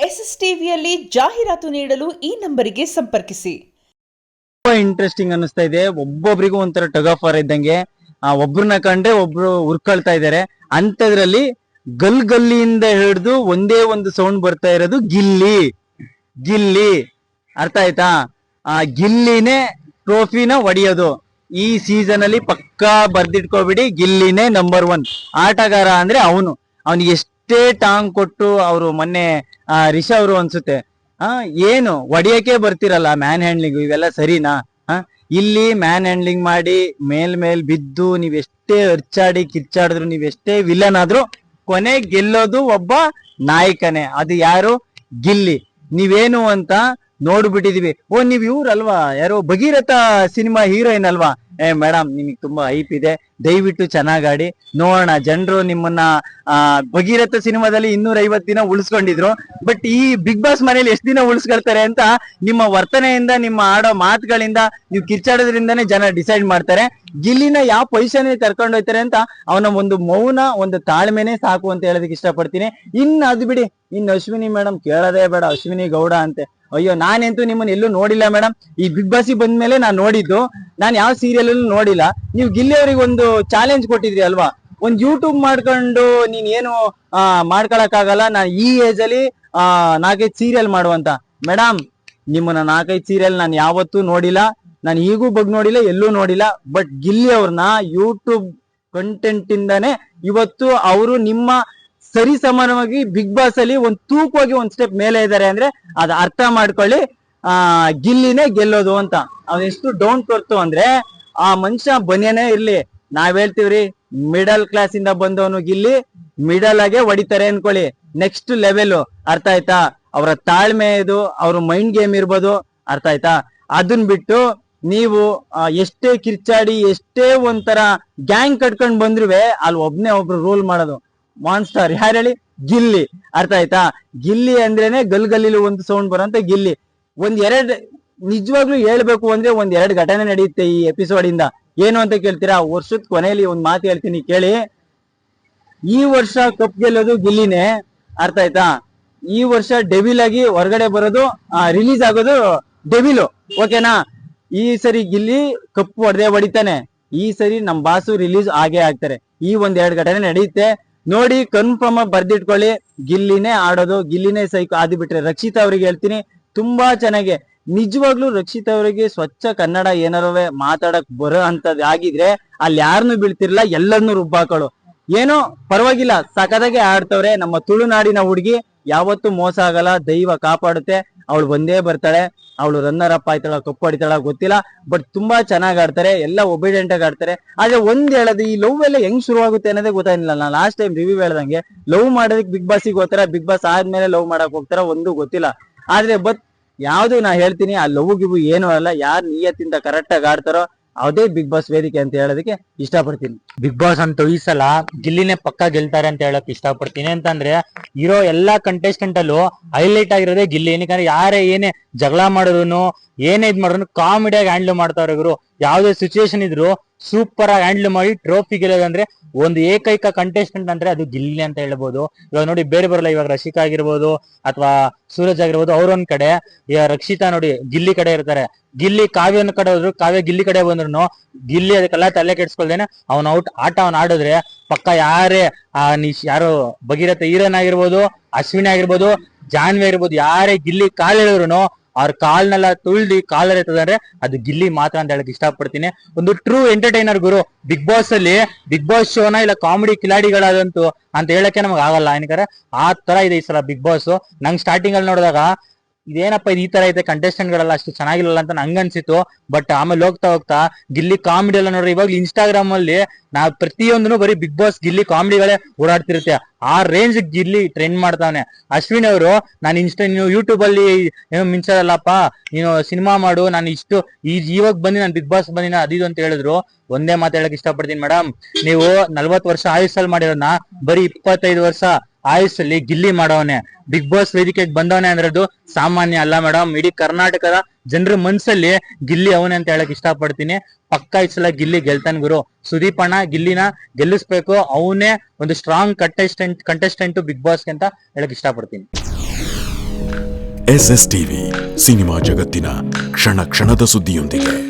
S S ಟಿವಿಯಲ್ಲಿ ಜಾಹೀರಾತು ನೀಡಲು ಈ ನಂಬರಿಗೆ ಸಂಪರ್ಕಿಸಿ. ತುಂಬಾ ಇಂಟ್ರೆಸ್ಟಿಂಗ್ ಅನಿಸ್ತಾ ಇದೆ. ಒಬ್ಬೊಬ್ರಿಗೂ ಒಂಥರ ಟಗ್ ಆಫ್ ಇದ್ದಂಗೆ. ಆ, ಒಬ್ರನ್ನ ಕಂಡ್ರೆ ಒಬ್ರು ಉರ್ಕೊಳ್ತಾ ಇದ್ದಾರೆ. ಅಂತದ್ರಲ್ಲಿ ಗಲ್ ಗಲ್ಲಿಯಿಂದ ಹಿಡಿದು ಒಂದೇ ಒಂದು ಸೌಂಡ್ ಬರ್ತಾ ಇರೋದು ಗಿಲ್ಲಿ. ಗಿಲ್ಲಿ. ಅರ್ಥ ಆಯ್ತಾ? ಆ, ಗಿಲ್ಲಿನೇ ಟ್ರೋಫಿನ ಒಡೆಯೋದು. ಈ ಸೀಸನ್ ಅಲ್ಲಿ ಪಕ್ಕಾ ಬರ್ದಿಟ್ಕೋಬಿಡಿ, ಗಿಲ್ಲಿನೇ ನಂಬರ್ ಒನ್ ಆಟಗಾರ ಅಂದ್ರೆ ಅವನು. ಅವನಿಗೆ ಎಷ್ಟೇ ಟಾಂಗ್ ಕೊಟ್ಟು ಅವರು ಮೊನ್ನೆ ರಿಷಾ ಅವರು ಅನ್ಸುತ್ತೆ. ಆ, ಏನು? ಒಡೆಯಕ್ಕೆ ಬರ್ತಿರಲ್ಲ ಮ್ಯಾನ್ ಹ್ಯಾಂಡ್ಲಿಂಗ್ ಇವೆಲ್ಲ ಸರಿನಾ? ಇಲ್ಲಿ ಮ್ಯಾನ್ ಹ್ಯಾಂಡ್ಲಿಂಗ್ ಮಾಡಿ ಮೇಲ್ ಮೇಲ್ ಬಿದ್ದು ನೀವ್ ಎಷ್ಟೇ ಅರ್ಚಾಡಿ ಕಿರ್ಚಾಡಿದ್ರು, ನೀವ್ ಎಷ್ಟೇ ವಿಲನ್ ಆದ್ರೂ ಕೊನೆ ಗೆಲ್ಲೋದು ಒಬ್ಬ ನಾಯಕನೇ. ಅದು ಯಾರು? ಗಿಲ್ಲಿ. ನೀವೇನು ಅಂತ ನೋಡ್ಬಿಟ್ಟಿದೀವಿ. ಓ, ನೀವ್ ಇವ್ರಲ್ವಾ? ಯಾರೋ ಭಗೀರಥ ಸಿನಿಮಾ ಹೀರೋಯಿನ್ ಅಲ್ವಾ? ಏ ಮೇಡಮ್ ನಿಮಗೆ ತುಂಬಾ ಹೈಪ್ ಇದೆ. ದಯವಿಟ್ಟು ಚೆನ್ನಾಗಾಡಿ. ನೋಡೋಣ. ಜನರು ನಿಮ್ಮನ್ನ ಭಗೀರಥ ಸಿನಿಮಾದಲ್ಲಿ ಇನ್ನೂರ ಐವತ್ ದಿನ ಉಳಿಸ್ಕೊಂಡಿದ್ರು. ಬಟ್ ಈ ಬಿಗ್ ಬಾಸ್ ಮನೇಲಿ ಎಷ್ಟ್ ದಿನ ಉಳಿಸ್ಕೊಳ್ತಾರೆ ಅಂತ ನಿಮ್ಮ ವರ್ತನೆಯಿಂದ, ನಿಮ್ಮ ಆಡೋ ಮಾತುಗಳಿಂದ ನೀವು ಕಿರ್ಚಾಡೋದ್ರಿಂದಾನೇ ಜನ ಡಿಸೈಡ್ ಮಾಡ್ತಾರೆ. ಗಿಲ್ಲಿನ ಯಾವ ಪೊಸಿಷನ್ ಹೋಗ್ತಾರೆ ಅಂತ ಅವನ ಒಂದು ಮೌನ, ಒಂದು ತಾಳ್ಮೆನೆ ಸಾಕು ಅಂತ ಹೇಳೋದಕ್ಕೆ ಇಷ್ಟಪಡ್ತೀನಿ. ಇನ್ನು ಅದು ಬಿಡಿ. ಇನ್ನು ಅಶ್ವಿನಿ ಮೇಡಮ್ ಕೇಳೋದೇ ಬೇಡ. ಅಶ್ವಿನಿ ಗೌಡ ಅಂತೆ. ಅಯ್ಯೋ, ನಾನೆಂತೂ ನಿಮ್ಮನ್ನ ಎಲ್ಲೂ ನೋಡಿಲ್ಲ ಮೇಡಮ್ ಈ ಬಿಗ್ ಬಾಸ್ ಬಂದ್ಮೇಲೆ ನಾನ್ ನೋಡಿದ್ದು. ನಾನ್ ಯಾವ ಸೀರಿಯಲ್ ನೋಡಿಲ್ಲ. ನೀವು ಗಿಲ್ಲಿ ಅವ್ರಿಗೆ ಒಂದು ಚಾಲೆಂಜ್ ಕೊಟ್ಟಿದ್ರಿ ಅಲ್ವಾ? ಒಂದ್ ಯೂಟ್ಯೂಬ್ ಮಾಡ್ಕೊಂಡು ನೀನ್ ಏನು ಮಾಡ್ಕೊಳಕ್ ಆಗಲ್ಲ ನಾನ್ ಈ ಏಜ್ ಅಲ್ಲಿ, ಆ, ನಾಲ್ಕೈದು ಸೀರಿಯಲ್ ಮಾಡುವಂತ. ಮೇಡಮ್ ನಿಮ್ಮನ್ನ ನಾಲ್ಕೈದು ಸೀರಿಯಲ್ ನಾನು ಯಾವತ್ತೂ ನೋಡಿಲ್ಲ. ನಾನು ಈಗೂ ಬಗ್ ನೋಡಿಲ್ಲ, ಎಲ್ಲೂ ನೋಡಿಲ್ಲ. ಬಟ್ ಗಿಲ್ಲಿ ಅವ್ರನ್ನ ಯೂಟ್ಯೂಬ್ ಕಂಟೆಂಟ್ ಇಂದಾನೆ ಇವತ್ತು ಅವರು ನಿಮ್ಮ ಸರಿ ಸಮಾನವಾಗಿ ಬಿಗ್ ಬಾಸ್ ಅಲ್ಲಿ ಒಂದ್ ತೂಕವಾಗಿ ಒಂದ್ ಸ್ಟೆಪ್ ಮೇಲೆ ಇದ್ದಾರೆ ಅಂದ್ರೆ ಅದ್ ಅರ್ಥ ಮಾಡ್ಕೊಳ್ಳಿ. ಆ, ಗಿಲ್ಲಿನೇ ಗೆಲ್ಲೋದು ಅಂತ. ಅದೆಷ್ಟು ಡೌನ್ ಕೊರ್ತು ಅಂದ್ರೆ ಆ ಮನುಷ್ಯ ಬನ್ಯನೇ ಇರ್ಲಿ. ನಾವ್ ಹೇಳ್ತೀವ್ರಿ, ಮಿಡಲ್ ಕ್ಲಾಸ್ ಇಂದ ಬಂದವನು ಗಿಲ್ಲಿ, ಮಿಡಲ್ ಆಗೇ ಹೊಡಿತಾರೆ ಅನ್ಕೊಳ್ಳಿ. Next level. ಅರ್ಥ ಆಯ್ತಾ? ಅವರ ತಾಳ್ಮೆ ಇದು, ಅವ್ರ ಮೈಂಡ್ ಗೇಮ್ ಇರ್ಬೋದು. ಅರ್ಥ ಆಯ್ತಾ? ಅದನ್ ಬಿಟ್ಟು ನೀವು ಎಷ್ಟೇ ಕಿರ್ಚಾಡಿ, ಎಷ್ಟೇ ಒಂಥರ ಗ್ಯಾಂಗ್ ಕಟ್ಕೊಂಡ್ ಬಂದ್ರುವೆ, ಅಲ್ಲಿ ಒಬ್ನೇ ಒಬ್ರು ರೂಲ್ ಮಾಡೋದು. ಮಾನ್ಸ್ಟರ್ ಯಾರು ಹೇಳಿ? ಗಿಲ್ಲಿ. ಅರ್ಥ ಆಯ್ತಾ? ಗಿಲ್ಲಿ ಅಂದ್ರೇನೆ ಗಲ್ ಗಲ್ಲಿಲಿ ಒಂದು ಸೌಂಡ್ ಬರೋಂತ ಗಿಲ್ಲಿ. ಒಂದ್ ಎರಡ್ ನಿಜವಾಗ್ಲೂ ಹೇಳ್ಬೇಕು ಅಂದ್ರೆ ಒಂದ್ ಎರಡ್ ಘಟನೆ ನಡೆಯುತ್ತೆ ಈ ಎಪಿಸೋಡ್ ಇಂದ. ಏನು ಅಂತ ಕೇಳ್ತೀರಾ? ವರ್ಷದ ಕೊನೆಯಲ್ಲಿ ಒಂದ್ ಮಾತು ಹೇಳ್ತೀನಿ, ಕೇಳಿ. ಈ ವರ್ಷ ಕಪ್ ಗೆಲ್ಲೋದು ಗಿಲ್ಲಿನೇ. ಅರ್ಥ ಆಯ್ತಾ? ಈ ವರ್ಷ ಡೆವಿಲ್ ಆಗಿ ಹೊರಗಡೆ ಬರೋದು ರಿಲೀಸ್ ಆಗೋದು ಡೆವಿಲು ಓಕೆನಾ ಈ ಸರಿ ಗಿಲ್ಲಿ ಕಪ್ ಹೊಡೆದೆ ಹೊಡಿತಾನೆ. ಈ ಸರಿ ನಮ್ ಬಾಸು ರಿಲೀಸ್ ಆಗೇ ಆಗ್ತಾರೆ. ಈ ಒಂದ್ ಎರಡ್ ಘಟನೆ ನಡೆಯುತ್ತೆ. ನೋಡಿ ಕನ್ಫರ್ಮ್ ಬರ್ದಿಟ್ಕೊಳ್ಳಿ. ಗಿಲ್ಲಿನೇ ಆಡೋದು, ಗಿಲ್ಲಿನೇ ಸೈಕೋ ಅದು ಬಿಟ್ರೆ ರಕ್ಷಿತಾ ಅವ್ರಿಗೆ ಹೇಳ್ತೀನಿ. ತುಂಬಾ ಚೆನ್ನಾಗಿ. ನಿಜವಾಗ್ಲೂ ರಕ್ಷಿತ್ ಅವರಿಗೆ ಸ್ವಚ್ಛ ಕನ್ನಡ ಏನಾರವೇ ಮಾತಾಡಕ್ ಬರೋ ಅಂತದ್ ಆಗಿದ್ರೆ ಅಲ್ಲಿ ಯಾರನ್ನು ಬೀಳ್ತಿರ್ಲಿಲ್ಲ ಎಲ್ಲರನ್ನೂ ರುಬ್ಬಾಕಳು ಏನೋ ಪರವಾಗಿಲ್ಲ ಸಕದಾಗೆ ಆಡ್ತವ್ರೆ. ನಮ್ಮ ತುಳುನಾಡಿನ ಹುಡುಗಿ ಯಾವತ್ತೂ ಮೋಸ ಆಗಲ್ಲ, ದೈವ ಕಾಪಾಡುತ್ತೆ. ಅವಳು ಬಂದೇ ಬರ್ತಾಳೆ. ಅವಳು ರನ್ನರ್ ಅಪ್ ಆಯ್ತಾಳ, ಕಪ್ಪು ಆಡಿತಾಳ ಗೊತ್ತಿಲ್ಲ. ಬಟ್ ತುಂಬಾ ಚೆನ್ನಾಗಿ ಆಡ್ತಾರೆ, ಎಲ್ಲ ಒಬಿಡೆಂಟ್ ಆಗಿ ಆಡ್ತಾರೆ. ಆದ್ರೆ ಒಂದ್ ಹೇಳೋದು, ಈ ಲವ್ ಎಲ್ಲ ಹೆಂಗ್ ಶುರು ಆಗುತ್ತೆ ಅನ್ನೋದೇ ಗೊತ್ತಾಗಿಲ್ಲ ನಾನು ಲಾಸ್ಟ್ ಟೈಮ್ ರಿವ್ಯೂ ಹೇಳ್ದಂಗೆ ಲವ್ ಮಾಡೋದಕ್ಕೆ ಬಿಗ್ ಬಾಸಿಗೆ ಹೋಗ್ತಾರ ಬಿಗ್ ಬಾಸ್ ಆದ್ಮೇಲೆ ಲವ್ ಮಾಡಕ್ ಹೋಗ್ತಾರ ಒಂದು ಗೊತ್ತಿಲ್ಲ. ಆದ್ರೆ ಬಟ್ ಯಾವ್ದು ನಾ ಹೇಳ್ತೀನಿ, ಆ ಲವ್ ಗಿವು ಏನು ಅಲ್ಲ, ಯಾರ್ ನಿಯತ್ತಿಂದ ಕರೆಕ್ಟ್ ಆಗಿ ಆಡ್ತಾರೋ ಅದೇ ಬಿಗ್ ಬಾಸ್ ವೇದಿಕೆ ಅಂತ ಹೇಳೋದಕ್ಕೆ ಇಷ್ಟಪಡ್ತೀನಿ. ಬಿಗ್ ಬಾಸ್ ಅಂತೂ ಈ ಸಲ ಗಿಲ್ಲಿನೇ ಪಕ್ಕ ಗೆಲ್ತಾರೆ ಅಂತ ಹೇಳಕ್ ಇಷ್ಟಪಡ್ತೀನಿ. ಅಂತಂದ್ರೆ ಇರೋ ಎಲ್ಲಾ ಕಂಟೆಸ್ಟೆಂಟ್ ಅಲ್ಲೂ ಹೈಲೈಟ್ ಆಗಿರೋದೇ ಗಿಲ್ಲಿ. ಏನಕ್ಕೆ ಯಾರೇ ಏನೇ ಜಗಳ ಮಾಡಿದ್ರು ಏನೇ ಇದ್ ಮಾಡಿದ್ರು ಕಾಮಿಡಿಯಾಗಿ ಹ್ಯಾಂಡಲ್ ಮಾಡ್ತಾರೆ ಇವರು. ಯಾವ್ದೇ ಸಿಚುವೇಶನ್ ಇದ್ರು ಸೂಪರ್ ಆಗಿ ಹ್ಯಾಂಡಲ್ ಮಾಡಿ ಟ್ರೋಫಿ ಗೆಲ್ಲೋದಂದ್ರೆ ಒಂದು ಏಕೈಕ ಕಂಟೆಸ್ಟೆಂಟ್ ಅಂದ್ರೆ ಅದು ಗಿಲ್ಲಿ ಅಂತ ಹೇಳ್ಬೋದು. ಇವಾಗ ನೋಡಿ ಬೇರೆ ಬರಲ್ಲ ಇವಾಗ ರಶಿಕಾ ಆಗಿರ್ಬೋದು ಅಥವಾ ಸೂರಜ್ ಆಗಿರ್ಬೋದು ಅವ್ರೊಂದ್ ಕಡೆ, ಈಗ ರಕ್ಷಿತಾ ನೋಡಿ ಗಿಲ್ಲಿ ಕಡೆ ಇರ್ತಾರೆ. ಗಿಲ್ಲಿ ಕಾವ್ಯನ ಕಡೆ ಹೋದ್ರು ಕಾವ್ಯ ಗಿಲ್ಲಿ ಕಡೆ ಬಂದ್ರು ಗಿಲ್ಲಿ ಅದಕ್ಕೆಲ್ಲ ತಲೆ ಕೆಡ್ಸ್ಕೊಳ್ದೇನೆ ಅವ್ನ ಔಟ್ ಆಟ ಅವ್ನ ಆಡಿದ್ರೆ ಪಕ್ಕ ಯಾರೇ, ಆ ನಿಶ್ ಯಾರು ಭಗೀರಥ ಈರನ್ ಆಗಿರ್ಬೋದು, ಅಶ್ವಿನಿ ಆಗಿರ್ಬೋದು, ಜಾನ್ವಿ ಆಗಿರ್ಬೋದು, ಯಾರೇ ಗಿಲ್ಲಿ ಕಾಲ್ ಹೇಳಿದ್ರು ಅವ್ರ ಕಾಲ್ನೆಲ್ಲ ತುಳ್ದಿ ಕಾಲ್ ಎತ್ತದಂದ್ರೆ ಅದು ಗಿಲ್ಲಿ ಮಾತ್ರ ಅಂತ ಹೇಳಕ್ ಇಷ್ಟಪಡ್ತೀನಿ. ಒಂದು ಟ್ರೂ ಎಂಟರ್ಟೈನರ್ ಗುರು ಬಿಗ್ ಬಾಸ್ ಅಲ್ಲಿ ಬಿಗ್ ಬಾಸ್ ಶೋನ ಇಲ್ಲ ಕಾಮಿಡಿ ಕಿಲಾಡಿಗಳಾದಂತೂ ಅಂತ ಹೇಳಕ್ಕೆ ನಮಗ್ ಆಗಲ್ಲ. ಏನಕ್ಕೆ ಆ ತರ ಇದೆ ಈ ಸಲ ಬಿಗ್ ಬಾಸ್ ನಂಗೆ ಸ್ಟಾರ್ಟಿಂಗ್ ಅಲ್ಲಿ ನೋಡಿದಾಗ ಇದೇನಪ್ಪ ಇದು ಈ ತರ ಐತೆ? ಕಂಟೆಸ್ಟೆಂಟ್ ಗಳೆಲ್ಲ ಅಷ್ಟು ಚೆನ್ನಾಗಿಲ್ಲ ಅಂತ ನಂಗೆ ಅನ್ಸಿತ್ತು. ಬಟ್ ಆಮೇಲೆ ಹೋಗ್ತಾ ಹೋಗ್ತಾ ಗಿಲ್ಲಿ ಕಾಮಿಡಿ ಎಲ್ಲ ನೋಡ್ರಿ ಇವಾಗ ಇನ್ಸ್ಟಾಗ್ರಾಮ್ ಅಲ್ಲಿ ನಾವ್ ಪ್ರತಿಯೊಂದನು ಬರೀ ಬಿಗ್ ಬಾಸ್ ಗಿಲ್ಲಿ ಕಾಮಿಡಿಗಳೇ ಓಡಾಡ್ತಿರುತ್ತೆ. ಆ ರೇಂಜ್ ಗಿಲ್ಲಿ ಟ್ರೆಂಡ್ ಮಾಡ್ತಾವನೆ. ಅಶ್ವಿನ್ ಅವರು, ನಾನು ಇನ್ಸ್ಟಾ ನೀವು ಯೂಟ್ಯೂಬ್ ಅಲ್ಲಿ, ಏನು ಮಿಂಚಲ್ಲಪ್ಪ ನೀನು ಸಿನಿಮಾ ಮಾಡು, ನಾನು ಇಷ್ಟು ಈ ಇವಾಗ ಬಂದಿ ನಾನು ಬಿಗ್ ಬಾಸ್ ಬಂದಿನ ಅದಿದು ಅಂತ ಹೇಳಿದ್ರು. ಒಂದೇ ಮಾತು ಹೇಳಕ್ ಇಷ್ಟಪಡ್ತೀನಿ ಮೇಡಮ್ ನೀವು ನಲ್ವತ್ ವರ್ಷ ಆಯುಸ್ಸಲ್ಲಿ ಮಾಡಿರೋದನ್ನ ಬರೀ ಇಪ್ಪತ್ತೈದು ವರ್ಷ ಆಯುಷಲ್ಲಿ ಗಿಲ್ಲಿ ಮಾಡವನೆ. ಬಿಗ್ ಬಾಸ್ ವೇದಿಕೆಗೆ ಬಂದವನೆ ಅಂದ್ರದ್ದು ಸಾಮಾನ್ಯ ಅಲ್ಲ ಮೇಡಮ್ ಇಡೀ ಕರ್ನಾಟಕದ ಜನರ ಮನ್ಸಲ್ಲಿ ಗಿಲ್ಲಿ ಅವನೇ ಅಂತ ಹೇಳಕ್ ಇಷ್ಟಪಡ್ತೀನಿ. ಪಕ್ಕ ಈ ಸಲ ಗಿಲ್ಲಿ ಗೆಲ್ತಾನೆ ಗುರು. ಸುದೀಪ್ ಅಣ್ಣ ಗಿಲ್ಲಿನ ಗೆಲ್ಲಿಸ್ಬೇಕು. ಅವನೇ ಒಂದು ಸ್ಟ್ರಾಂಗ್ ಕಂಟೆಸ್ಟೆಂಟ್ ಕಂಟೆಸ್ಟೆಂಟ್ ಬಿಗ್ ಬಾಸ್ಗೆ ಅಂತ ಹೇಳಕ್ ಇಷ್ಟಪಡ್ತೀನಿ. ಎಸ್ ಎಸ್ ಟಿವಿ ಸಿನಿಮಾ ಜಗತ್ತಿನ ಕ್ಷಣ ಕ್ಷಣದ ಸುದ್ದಿಯೊಂದಿಗೆ.